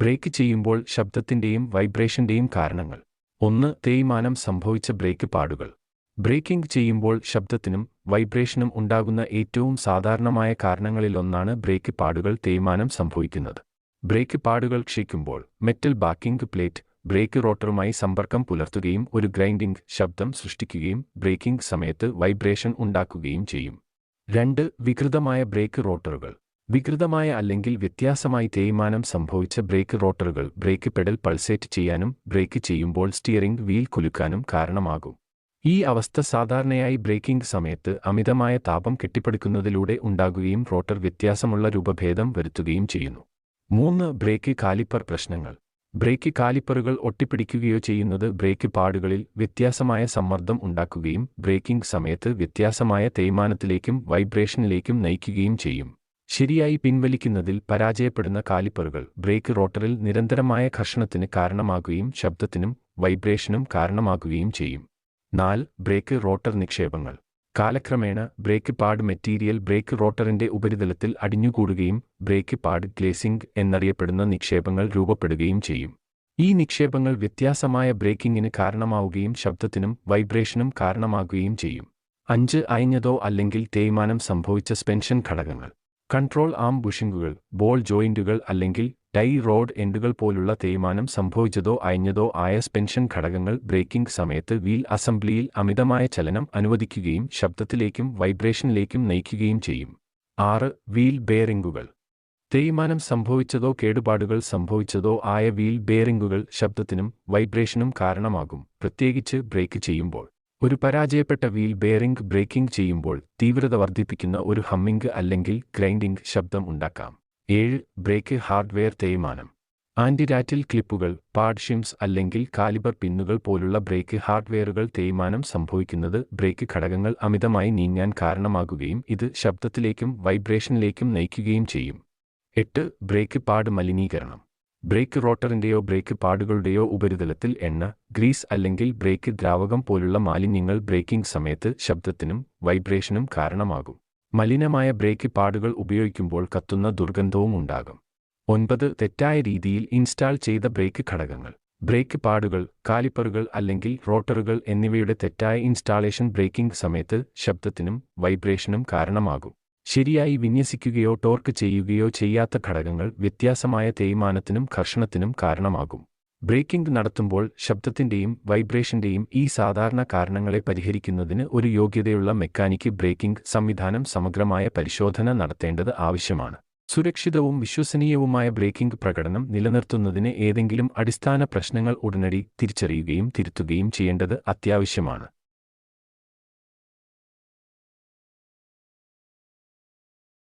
Break ചെയ്യുമ്പോൾ ശബ്ദത്തിന്റെയും വൈബ്രേഷന്റെയും കാരണങ്ങൾ. ഒന്ന് തേയ്മാനം സംഭവിച്ച ബ്രേക്ക് പാടുകൾ. ബ്രേക്കിംഗ് ചെയ്യുമ്പോൾ ശബ്ദത്തിനും വൈബ്രേഷനും ഉണ്ടാകുന്ന ഏറ്റവും സാധാരണമായ കാരണങ്ങളിലൊന്നാണ് ബ്രേക്ക് പാടുകൾ തേയ്മാനം സംഭവിക്കുന്നത്. ബ്രേക്ക് പാടുകൾ ക്ഷയിക്കുമ്പോൾ മെറ്റൽ ബാക്കിംഗ് പ്ലേറ്റ് ബ്രേക്ക് റോട്ടറുമായി സമ്പർക്കം പുലർത്തുകയും ഒരു ഗ്രൈൻഡിംഗ് ശബ്ദം സൃഷ്ടിക്കുകയും ബ്രേക്കിംഗ് സമയത്ത് വൈബ്രേഷൻ ഉണ്ടാക്കുകയും ചെയ്യും. രണ്ട് വികൃതമായ ബ്രേക്ക് റോട്ടറുകൾ. വികൃതമായ അല്ലെങ്കിൽ വ്യത്യാസമായി തേയ്മാനം സംഭവിച്ച ബ്രേക്ക് റോട്ടറുകൾ ബ്രേക്ക് പെഡൽ പൾസേറ്റ് ചെയ്യാനും ബ്രേക്ക് ചെയ്യുമ്പോൾ സ്റ്റിയറിംഗ് വീൽ കുലുക്കാനും കാരണമാകും. ഈ അവസ്ഥ സാധാരണയായി ബ്രേക്കിംഗ് സമയത്ത് അമിതമായ താപം കെട്ടിപ്പടുക്കുന്നതിലൂടെ ഉണ്ടാകുകയും റോട്ടർ വ്യത്യാസമുള്ള രൂപഭേദം വരുത്തുകയും ചെയ്യുന്നു. മൂന്ന് ബ്രേക്ക് കാലിപ്പർ പ്രശ്നങ്ങൾ. ബ്രേക്ക് കാലിപ്പറുകൾ ഒട്ടിപ്പിടിക്കുകയോ ചെയ്യുന്നത് ബ്രേക്ക് പാടുകളിൽ വ്യത്യാസമായ സമ്മർദ്ദം ഉണ്ടാക്കുകയും ബ്രേക്കിംഗ് സമയത്ത് വ്യത്യാസമായ തേയ്മാനത്തിലേക്കും വൈബ്രേഷനിലേക്കും നയിക്കുകയും ചെയ്യും. ശരിയായി പിൻവലിക്കുന്നതിൽ പരാജയപ്പെടുന്ന കാലിപ്പറുകൾ ബ്രേക്ക് റോട്ടറിൽ നിരന്തരമായ ഘർഷണത്തിന് കാരണമാകുകയും ശബ്ദത്തിനും വൈബ്രേഷനും കാരണമാകുകയും ചെയ്യും. നാല് ബ്രേക്ക് റോട്ടർ നിക്ഷേപങ്ങൾ. കാലക്രമേണ ബ്രേക്ക് പാഡ് മെറ്റീരിയൽ ബ്രേക്ക് റോട്ടറിന്റെ ഉപരിതലത്തിൽ അടിഞ്ഞുകൂടുകയും ബ്രേക്ക് പാഡ് ഗ്ലേസിംഗ് എന്നറിയപ്പെടുന്ന നിക്ഷേപങ്ങൾ രൂപപ്പെടുകയും ചെയ്യും. ഈ നിക്ഷേപങ്ങൾ വ്യത്യാസമായ ബ്രേക്കിംഗിന് കാരണമാവുകയും ശബ്ദത്തിനും വൈബ്രേഷനും കാരണമാകുകയും ചെയ്യും. അഞ്ച് അയഞ്ഞതോ അല്ലെങ്കിൽ തേയ്മാനം സംഭവിച്ച സ്പെൻഷൻ ഘടകങ്ങൾ. കൺട്രോൾ ആം ബുഷിംഗുകൾ ബോൾ ജോയിന്റുകൾ അല്ലെങ്കിൽ ടൈ റോഡ് എൻഡുകൾ പോലുള്ള തേയ്മാനം സംഭവിച്ചതോ അയഞ്ഞതോ ആയ സ്പെൻഷൻ ഘടകങ്ങൾ ബ്രേക്കിംഗ് സമയത്ത് വീൽ അസംബ്ലിയിൽ അമിതമായ ചലനം അനുവദിക്കുകയും ശബ്ദത്തിലേക്കും വൈബ്രേഷനിലേക്കും നയിക്കുകയും ചെയ്യും. ആറ് വീൽ ബെയറിംഗുകൾ. തേയ്മാനം സംഭവിച്ചതോ കേടുപാടുകൾ സംഭവിച്ചതോ ആയ വീൽ ബെയറിംഗുകൾ ശബ്ദത്തിനും വൈബ്രേഷനും കാരണമാകും പ്രത്യേകിച്ച് ബ്രേക്ക് ചെയ്യുമ്പോൾ. ഒരു പരാജയപ്പെട്ട വീൽ ബെയറിംഗ് ബ്രേക്കിംഗ് ചെയ്യുമ്പോൾ തീവ്രത വർദ്ധിപ്പിക്കുന്ന ഒരു ഹമ്മിംഗ് അല്ലെങ്കിൽ ഗ്രൈൻഡിംഗ് ശബ്ദം ഉണ്ടാക്കാം. ഏഴ് ബ്രേക്ക് ഹാർഡ്വെയർ തേയ്മാനം. ആന്റിരാറ്റിൽ ക്ലിപ്പുകൾ പാഡ്ഷിംസ് അല്ലെങ്കിൽ കാലിബർ പിന്നുകൾ പോലുള്ള ബ്രേക്ക് ഹാർഡ്വെയറുകൾ തേയ്മാനം സംഭവിക്കുന്നത് ബ്രേക്ക് ഘടകങ്ങൾ അമിതമായി നീങ്ങാൻ കാരണമാകുകയും ഇത് ശബ്ദത്തിലേക്കും വൈബ്രേഷനിലേക്കും നയിക്കുകയും ചെയ്യും. എട്ട് ബ്രേക്ക് പാഡ് മലിനീകരണം. ബ്രേക്ക് റോട്ടറിന്റെയോ ബ്രേക്ക് പാടുകളുടെയോ ഉപരിതലത്തിൽ എണ്ണ ഗ്രീസ് അല്ലെങ്കിൽ ബ്രേക്ക് ദ്രാവകം പോലുള്ള മാലിന്യങ്ങൾ ബ്രേക്കിംഗ് സമയത്ത് ശബ്ദത്തിനും വൈബ്രേഷനും കാരണമാകും. മലിനമായ ബ്രേക്ക് പാടുകൾ ഉപയോഗിക്കുമ്പോൾ കത്തുന്ന ദുർഗന്ധവും ഉണ്ടാകും. ഒൻപത് തെറ്റായ രീതിയിൽ ഇൻസ്റ്റാൾ ചെയ്ത ബ്രേക്ക് ഘടകങ്ങൾ. ബ്രേക്ക് പാടുകൾ കാലിപ്പറുകൾ അല്ലെങ്കിൽ റോട്ടറുകൾ എന്നിവയുടെ തെറ്റായ ഇൻസ്റ്റാളേഷൻ ബ്രേക്കിംഗ് സമയത്ത് ശബ്ദത്തിനും വൈബ്രേഷനും കാരണമാകും. ശരിയായി വിന്യസിക്കുകയോ ടോർക്ക് ചെയ്യുകയോ ചെയ്യാത്ത ഘടകങ്ങൾ വ്യത്യാസമായ തേയ്മാനത്തിനും ഘർഷണത്തിനും കാരണമാകും. ബ്രേക്കിംഗ് നടത്തുമ്പോൾ ശബ്ദത്തിന്റെയും വൈബ്രേഷന്റെയും ഈ സാധാരണ കാരണങ്ങളെ പരിഹരിക്കുന്നതിന് ഒരു യോഗ്യതയുള്ള മെക്കാനിക്ക് ബ്രേക്കിംഗ് സംവിധാനം സമഗ്രമായ പരിശോധന നടത്തേണ്ടത് ആവശ്യമാണ്. സുരക്ഷിതവും വിശ്വസനീയവുമായ ബ്രേക്കിംഗ് പ്രകടനം നിലനിർത്തുന്നതിന് ഏതെങ്കിലും അടിസ്ഥാന പ്രശ്നങ്ങൾ ഉടനടി തിരിച്ചറിയുകയും തിരുത്തുകയും ചെയ്യേണ്ടത് അത്യാവശ്യമാണ്.